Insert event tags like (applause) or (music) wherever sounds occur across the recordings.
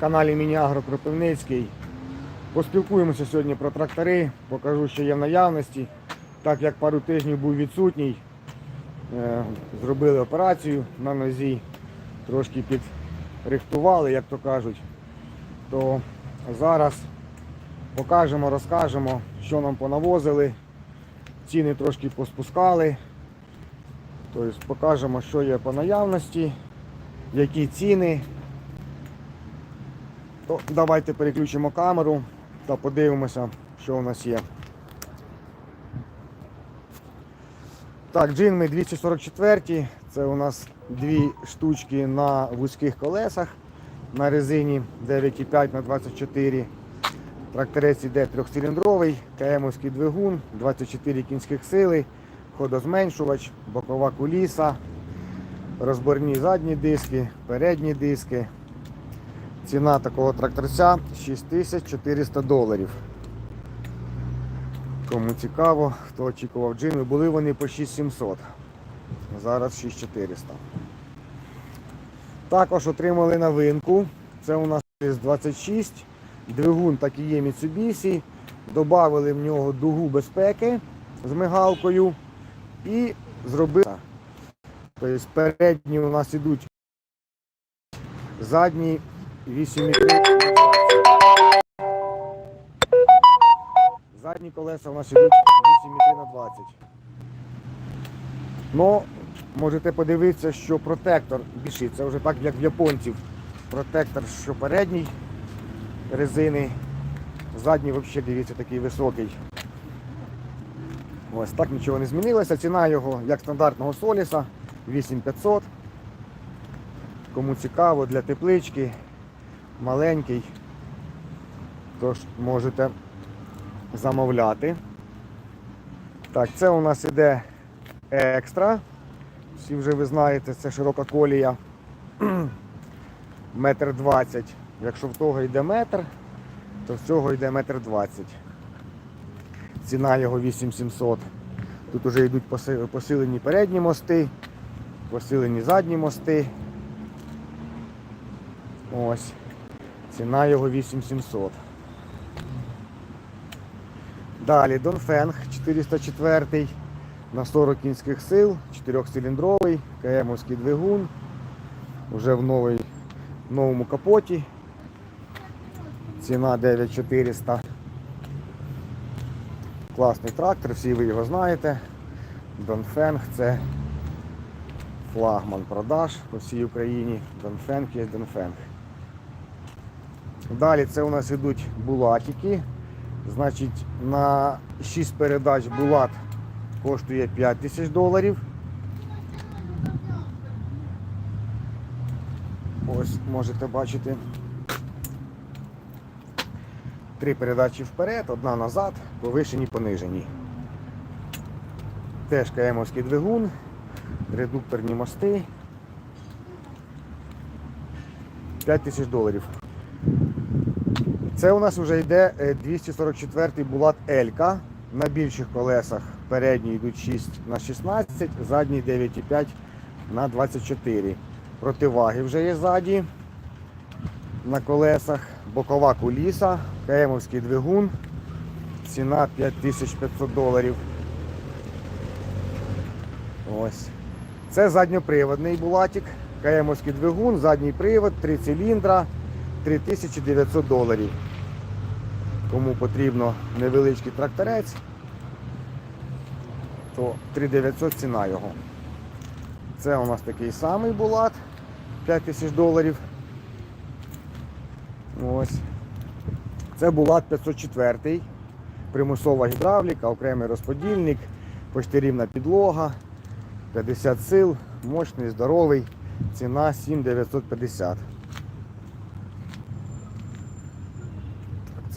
каналі Мініагро Кропивницький. Поспілкуємося сьогодні про трактори, покажу, що є в наявності. Так як пару тижнів був відсутній, е, зробили операцію на нозі, трошки підрихтували, як то кажуть. То зараз покажемо, розкажемо, що нам понавозили. Ціни трошки поспускали. Тобто покажемо, що є по наявності, які ціни. То давайте переключимо камеру та подивимося, що у нас є. Так, джинми 244. Це у нас дві штучки на вузьких колесах на резині 9,5 на 24. Тракторець іде трьохциліндровий, КМовський двигун, 24 кінських сили, ходозменшувач, бокова куліса, розборні задні диски, передні диски. Ціна такого тракторця 6400 доларів. Кому цікаво, хто очікував джинми, були вони по 6700. Зараз 6400. Також отримали новинку. Це у нас 26. Двигун так і є Mitsubishi. Добавили в нього дугу безпеки з мигалкою і зробили. Тобто передні у нас ідуть задні 8,3 Задні колеса у нас ідуть 8,3 на 20. Ну, можете подивитися, що протектор більший. Це вже так, як в японців. Протектор, що передній резини. Задній взагалі, дивіться, такий високий. Ось так нічого не змінилося. Ціна його як стандартного соліса 8500. Кому цікаво для теплички, маленький. Тож можете замовляти. Так, це у нас іде екстра. Всі вже ви знаєте, це широка колія. (clears throat) Метр двадцять. Якщо в того йде метр, то в цього йде метр двадцять. Ціна його 8700. Тут вже йдуть посилені передні мости, посилені задні мости. Ось. Ціна його 8700. Далі Донфенг 404 на 40 кінських сил, 4-циліндровий, КМовський двигун. Вже в новий, в новому капоті. Ціна 9400. Класний трактор, всі ви його знаєте. Донфенг це флагман продаж по всій Україні. Донфенг є Донфенг. Далі це у нас йдуть булатики. Значить, на 6 передач Булат коштує 5 тисяч доларів. Ось можете бачити. Три передачі вперед, одна назад, повишені, понижені. Теж КМовський двигун, редукторні мости. 5 тисяч доларів. Це у нас вже йде е, 244-й Булат Елька. На більших колесах передні йдуть 6 на 16, задні 9,5 на 24. Противаги вже є ззаді. На колесах бокова куліса, КМовський двигун. Ціна 5500 доларів. Ось. Це задньоприводний булатик. КМовський двигун, задній привод, 3 циліндра, 3900 доларів. Кому потрібно невеличкий тракторець, то 3900 ціна його. Це у нас такий самий булат 5000 доларів. Ось. Це булат 504, примусова гідравліка, окремий розподільник, поштирівна підлога, 50 сил, мощний, здоровий, ціна 7950.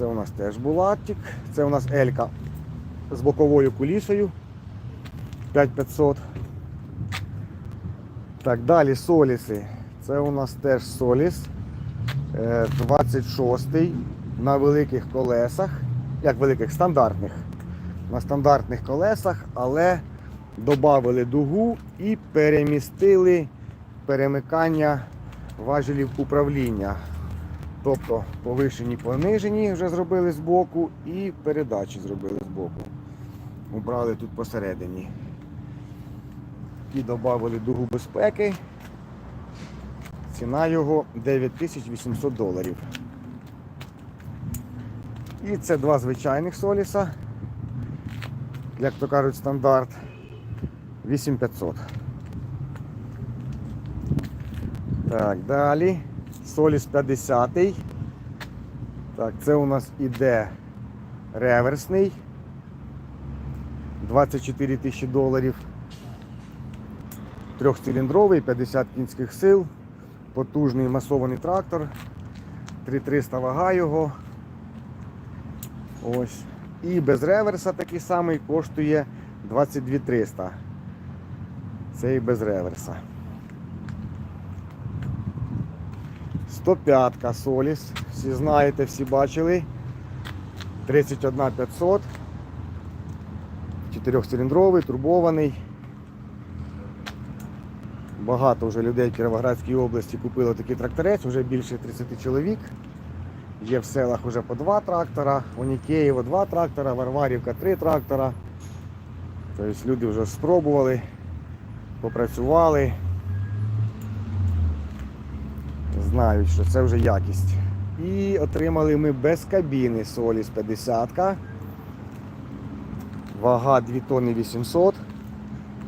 Це у нас теж булатик. Це у нас Елька з боковою кулісою 5500. Так, далі соліси. Це у нас теж соліс. е, 26-й на великих колесах. Як великих стандартних. На стандартних колесах, але додали дугу і перемістили перемикання важелів управління. Тобто повишені, понижені вже зробили збоку і передачі зробили збоку. Убрали тут посередині. І додали дугу безпеки. Ціна його 9800 доларів. І це два звичайних соліса. Як то кажуть, стандарт 8500. Так, далі. Соліс 50. Так, це у нас іде реверсний. 24 тисячі доларів. Трьохциліндровий, 50 кінських сил, потужний масований трактор, 3300 вага його. Ось. І без реверса такий самий коштує 22 300. Це і без реверса. 105 Соліс. Всі знаєте, всі бачили. 31 500. Чотирьохциліндровий, турбований. Багато вже людей в Кіровоградській області купили такий тракторець, вже більше 30 чоловік. Є в селах вже по два трактора, у Нікеєво два трактора, Варварівка три трактора. Тобто люди вже спробували, попрацювали. Знають, що це вже якість. І отримали ми без кабіни Соліс 50. Вага 2 тонни 800,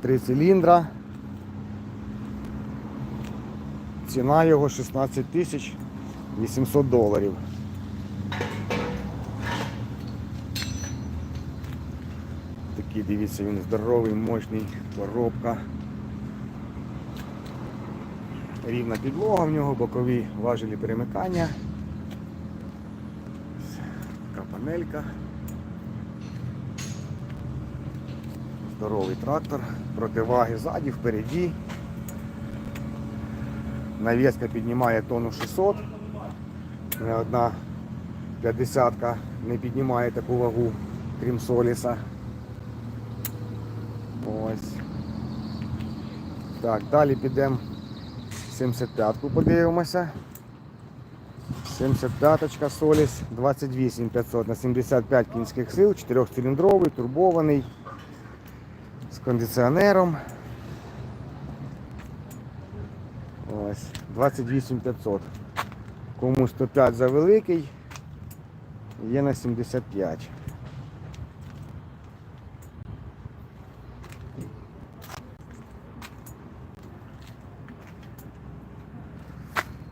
3 циліндра. Ціна його 16 тисяч 800 доларів. Такий, дивіться, він здоровий, мощний, коробка. Рівна підлога в нього, бокові важелі перемикання. Така панелька. Здоровий трактор, противаги ззаді, впереді. Навіска піднімає тонну 600. Не одна 50 не піднімає таку вагу, крім соліса. Ось. Так, далі підемо 75-ку подивимося. 75-ка Соліс 28 500 на 75 кінських сил, 4-циліндровий, турбований, з кондиціонером. Ось, 28 500. Кому 105 за великий, є на 75.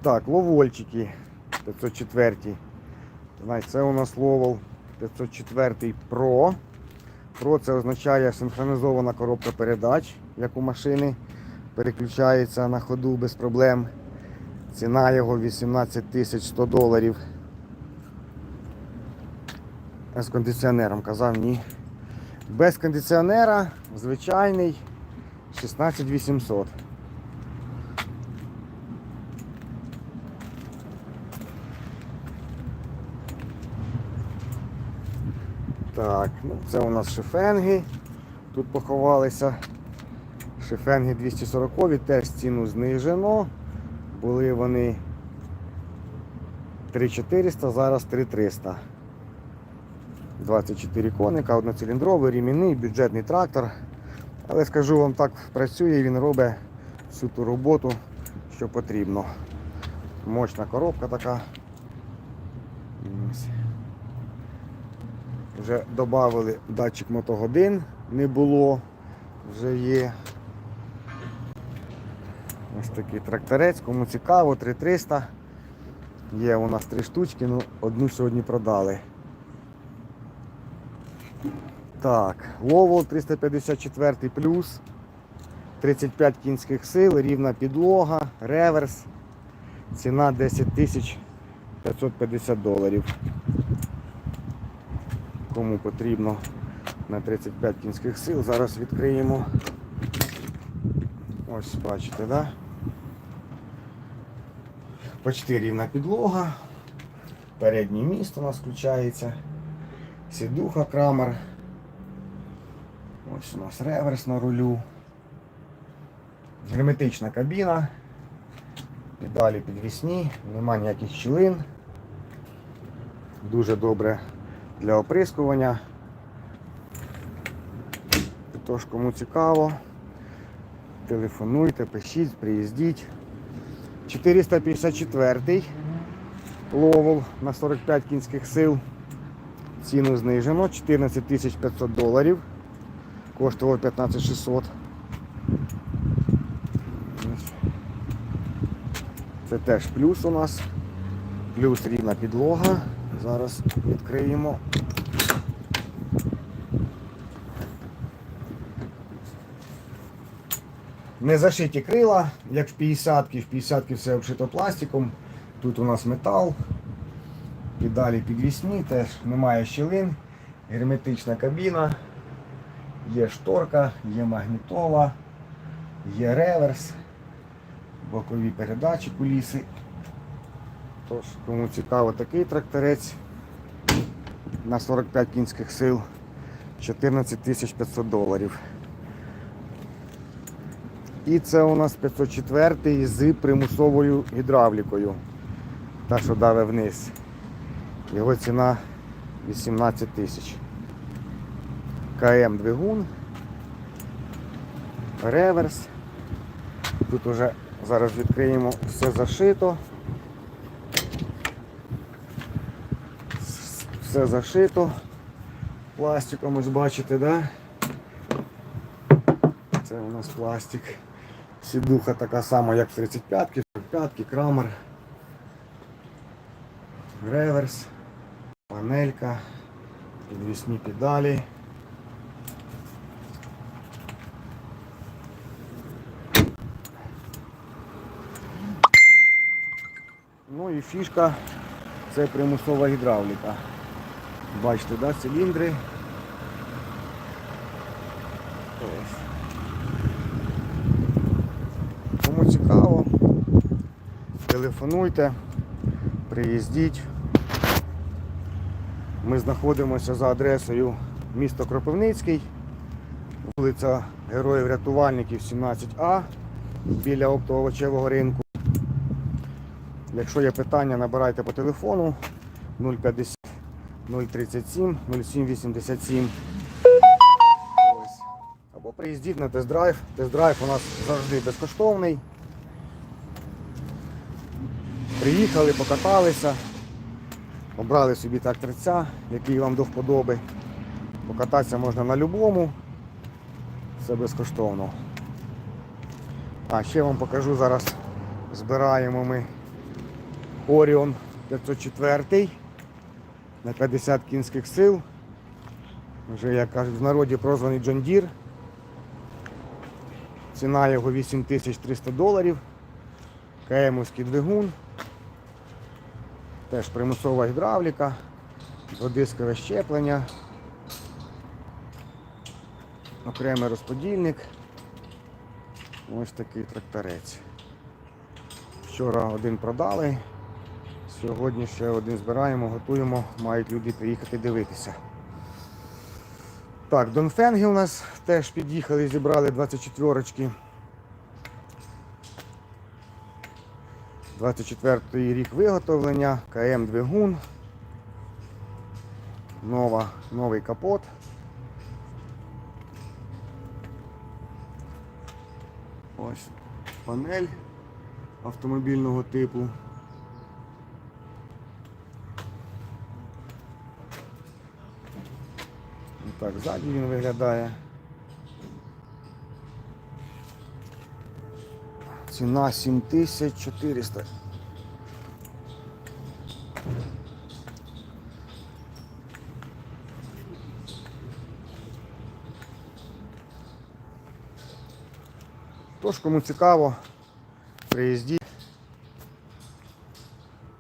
Так, ловольчики 504. Значить, це у нас ловол 504 Pro. Pro це означає синхронізована коробка передач, як у машини. Переключається на ходу без проблем. Ціна його 18 тисяч 100 доларів. З кондиціонером казав ні. Без кондиціонера звичайний 16 Так, ну це у нас шифенги. Тут поховалися. Шифенги 240 теж ціну знижено. Були вони 3400, зараз 3300. 24 коника, одноциліндровий, рімінний, бюджетний трактор. Але скажу вам так, працює, він робить всю ту роботу, що потрібно. Мощна коробка така. Ось. Вже додали датчик мотогодин, не було, вже є. Ось такий тракторець, кому цікаво, 3300. Є у нас три штучки, ну одну сьогодні продали. Так, Ловол 354 плюс, 35 кінських сил, рівна підлога, реверс. Ціна 10 тисяч 550 доларів. Кому потрібно на 35 кінських сил. Зараз відкриємо. Ось бачите, да? Почти рівна підлога. Передній міст у нас включається. Сідуха крамер. Ось у нас реверс на рулю. Герметична кабіна. Педалі підвісні, нема ніяких щілин. Дуже добре для оприскування. Тож, кому цікаво, телефонуйте, пишіть, приїздіть. 454 ловол на 45 кінських сил. Ціну знижено 14 500 доларів. Коштував 15 600. Це теж плюс у нас. Плюс рівна підлога. Зараз відкриємо. Не зашиті крила, як в 50-ки. В 50-ки все обшито пластиком. Тут у нас метал. Педалі підвісні, теж немає щілин. Герметична кабіна. Є шторка, є магнітола, є реверс, бокові передачі куліси. Тож, кому цікаво такий тракторець на 45 кінських сил 14 500 доларів. І це у нас 504 з примусовою гідравлікою. Та, що даве вниз. Його ціна 18 тисяч. КМ двигун. Реверс. Тут уже зараз відкриємо все зашито. Все зашито. Пластиком ось бачите, да? Це у нас пластик. Сідуха така сама, як в 35-ки, 45-ки, крамер. Реверс, панелька, підвісні педалі. Ну і фішка це примусова гідравліка. Бачите, да, циліндри. Кому цікаво, телефонуйте, приїздіть. Ми знаходимося за адресою місто Кропивницький, вулиця Героїв Рятувальників 17А біля оптово-овочевого ринку. Якщо є питання, набирайте по телефону 050 037 0787. Ось. Або приїздіть на тест-драйв. Тест-драйв у нас завжди безкоштовний. Приїхали, покаталися, обрали собі тракторця, який вам до вподоби. Покататися можна на любому. Все безкоштовно. А ще вам покажу зараз. Збираємо ми Orion 504 на 50 кінських сил. Вже, як кажуть, в народі прозваний John Deere. Ціна його 8300 доларів. КМовський двигун. Теж примусова гідравліка, дводискове щеплення, окремий розподільник. Ось такий тракторець. Вчора один продали, сьогодні ще один збираємо, готуємо, мають люди приїхати дивитися. Так, Донфенги у нас теж під'їхали, зібрали 24 очки. 24-й рік виготовлення, КМ двигун, нова, новий капот. Ось панель автомобільного типу. Так, ззаді він виглядає. Ціна 7400. Тож, кому цікаво, приїздіть,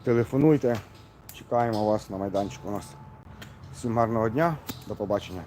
телефонуйте, чекаємо вас на майданчику у нас. Всім гарного дня, до побачення.